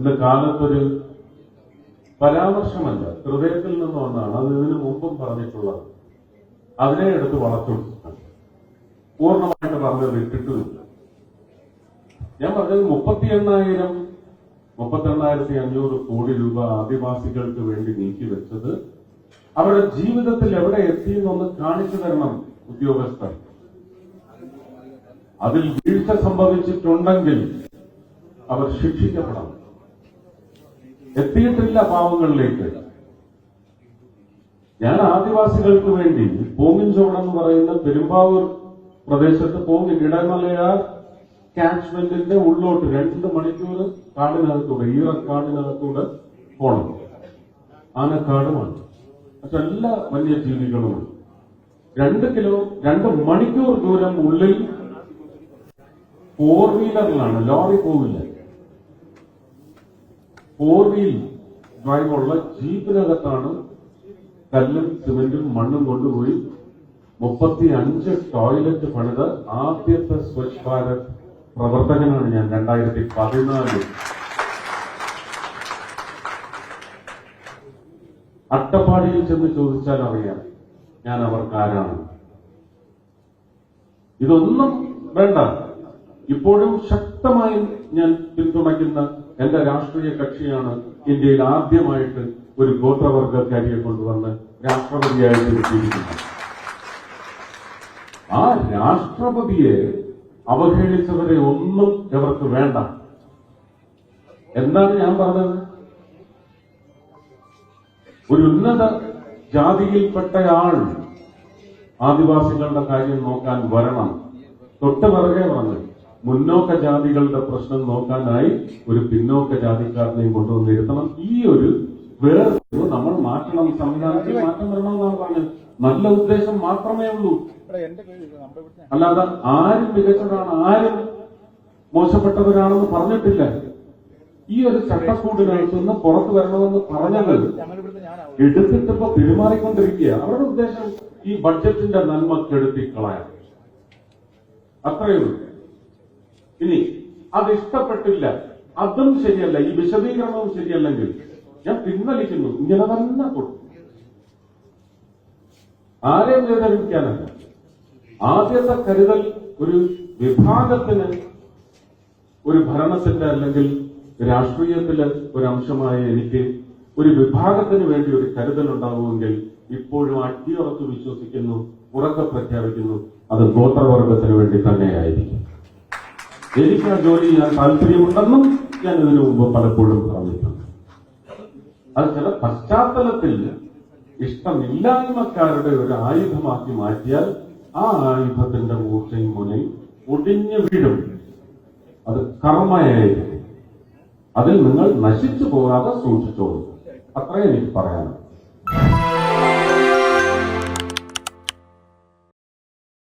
എന്ന കാലത്തൊരു പരാമർശമല്ല. ഹൃദയത്തിൽ നിന്ന് വന്നാണ് അത് ഇതിനു മുമ്പും പറഞ്ഞിട്ടുള്ളത്. അതിനെ എടുത്ത് വളർത്തു പൂർണമായിട്ട് പറഞ്ഞത് ഇട്ടിട്ടുമില്ല. ഞാൻ പറഞ്ഞത് മുപ്പത്തി എണ്ണായിരം മുപ്പത്തി എണ്ണായിരത്തി അഞ്ഞൂറ് കോടി രൂപ ആദിവാസികൾക്ക് വേണ്ടി നീക്കി വെച്ചത് അവരുടെ ജീവിതത്തിൽ എവിടെ എത്തി എന്നൊന്ന് കാണിച്ചു തരണം ഉദ്യോഗസ്ഥർ. അതിൽ വീഴ്ച സംഭവിച്ചിട്ടുണ്ടെങ്കിൽ അവർ ശിക്ഷിക്കപ്പെടണം. എത്തിയിട്ടില്ല പാവങ്ങളിലേക്ക്. ഞാൻ ആദിവാസികൾക്ക് വേണ്ടി പോങ്ങിൻചോട് എന്ന് പറയുന്ന പെരുമ്പാവൂർ പ്രദേശത്ത് പോങ്ങിൻ ഇടമലയാർ കാച്ച്മെന്റിന്റെ ഉള്ളോട്ട് രണ്ട് മണിക്കൂർ കാടിനകത്തൂടെ ഈറക്കാടിനകത്തൂടെ പോണം. ആനക്കാടുമാണ്. മറ്റെല്ലാ വന്യജീവികളുമാണ് രണ്ട് കിലോ രണ്ട് മണിക്കൂർ ദൂരം ഉള്ളിൽ ഫോർ വീലറിലാണ് ലോറി പോവില്ല ഫോർ വീൽ ഡ്രൈവുള്ള ജീപ്പിനകത്താണ് കല്ലും സിമെന്റും മണ്ണും കൊണ്ടുപോയി മുപ്പത്തി അഞ്ച് ടോയ്ലറ്റ് പണിത് ആദ്യത്തെ സ്വച്ഛ് ഭാരത് പ്രവർത്തകനാണ് ഞാൻ രണ്ടായിരത്തി പതിനാലിൽ അട്ടപ്പാടിയിൽ ചെന്ന് ചോദിച്ചാൽ അറിയാം ഞാൻ അവർക്ക് ആരാണ്. ഇതൊന്നും വേണ്ട. ഇപ്പോഴും ശക്തമായി ഞാൻ പിന്തുണയ്ക്കുന്ന എന്റെ രാഷ്ട്രീയ കക്ഷിയാണ് ഇന്ത്യയിൽ ആദ്യമായിട്ട് ഒരു ഗോത്രവർഗക്കാരിയെ കൊണ്ടുവന്ന് രാഷ്ട്രപതിയായിട്ട് എത്തിയിരിക്കുന്നത് ആ രാഷ്ട്രപതിയെ അവഹേളിച്ചവരെ ഒന്നും ഇവർക്ക് വേണ്ട. എന്താണ് ഞാൻ പറഞ്ഞത്? ഒരു ഉന്നത ജാതിയിൽപ്പെട്ടയാൾ ആദിവാസികളുടെ കാര്യം നോക്കാൻ വരണം. തൊട്ട് പിറകെ പറഞ്ഞു മുന്നോക്ക ജാതികളുടെ പ്രശ്നം നോക്കാനായി ഒരു പിന്നോക്ക ജാതിക്കാരനെയും കൊണ്ടുവന്നിരുത്തണം ഈ ഒരു വേർതിരിവ് നമ്മൾ മാറ്റണം. സംവിധാനത്തിൽ മാറ്റം വരണമെന്നാണ് പറഞ്ഞത്. നല്ല ഉദ്ദേശം മാത്രമേ ഉള്ളൂ. അല്ലാതെ ആരും മികച്ചതാണ് ആരും മോശപ്പെട്ടവരാണെന്ന് പറഞ്ഞിട്ടില്ല. ഈ ഒരു ചട്ടക്കൂടിനകത്ത് നിന്ന് പുറത്തു വരണമെന്ന് പറഞ്ഞത് എടുത്തിട്ടിപ്പോ പെരുമാറിക്കൊണ്ടിരിക്കുക അവരുടെ ഉദ്ദേശം ഈ ബഡ്ജറ്റിന്റെ നന്മ കെടുത്തി അത്രയേ ഉള്ളൂ. ഇനി അത് ഇഷ്ടപ്പെട്ടില്ല. അതും ശരിയല്ല. ഈ വിശദീകരണവും ശരിയല്ലെങ്കിൽ ഞാൻ പിൻവലിക്കുന്നു. ഇങ്ങനെ തന്നെ കൊടുക്കും. ആരെയും വേദനിപ്പിക്കാനല്ല. ആദ്യത്തെ കരുതൽ ഒരു വിഭാഗത്തിന് ഒരു ഭരണത്തിന്റെ അല്ലെങ്കിൽ രാഷ്ട്രീയത്തിലെ ഒരു അംശമായ എനിക്ക് ഒരു വിഭാഗത്തിന് വേണ്ടി ഒരു കരുതൽ ഉണ്ടാകുമെങ്കിൽ ഇപ്പോഴും അടിയുറച്ച് വിശ്വസിക്കുന്നു ഉറക്കെ പ്രഖ്യാപിക്കുന്നു. അത് ഗോത്രവർഗത്തിന് വേണ്ടി തന്നെയായിരിക്കും. എനിക്ക് ആ ജോലി ചെയ്യാൻ താല്പര്യമുണ്ടെന്നും ഞാൻ ഇതിനു മുമ്പ് പലപ്പോഴും പറഞ്ഞിട്ടുണ്ട്. അത് ചില പശ്ചാത്തലത്തിൽ ഇഷ്ടമില്ലായ്മക്കാരുടെ ഒരു ആയുധമാക്കി മാറ്റിയാൽ ആ ആയുധത്തിന്റെ മൂർച്ചയും മുനയും ഒടിഞ്ഞു വീഴും. അത് കർമ്മയായിരിക്കും. അതിൽ നിങ്ങൾ നശിച്ചു പോകാതെ സൂക്ഷിച്ചോളൂ. അത്രയും എനിക്ക് പറയാനുള്ളൂ.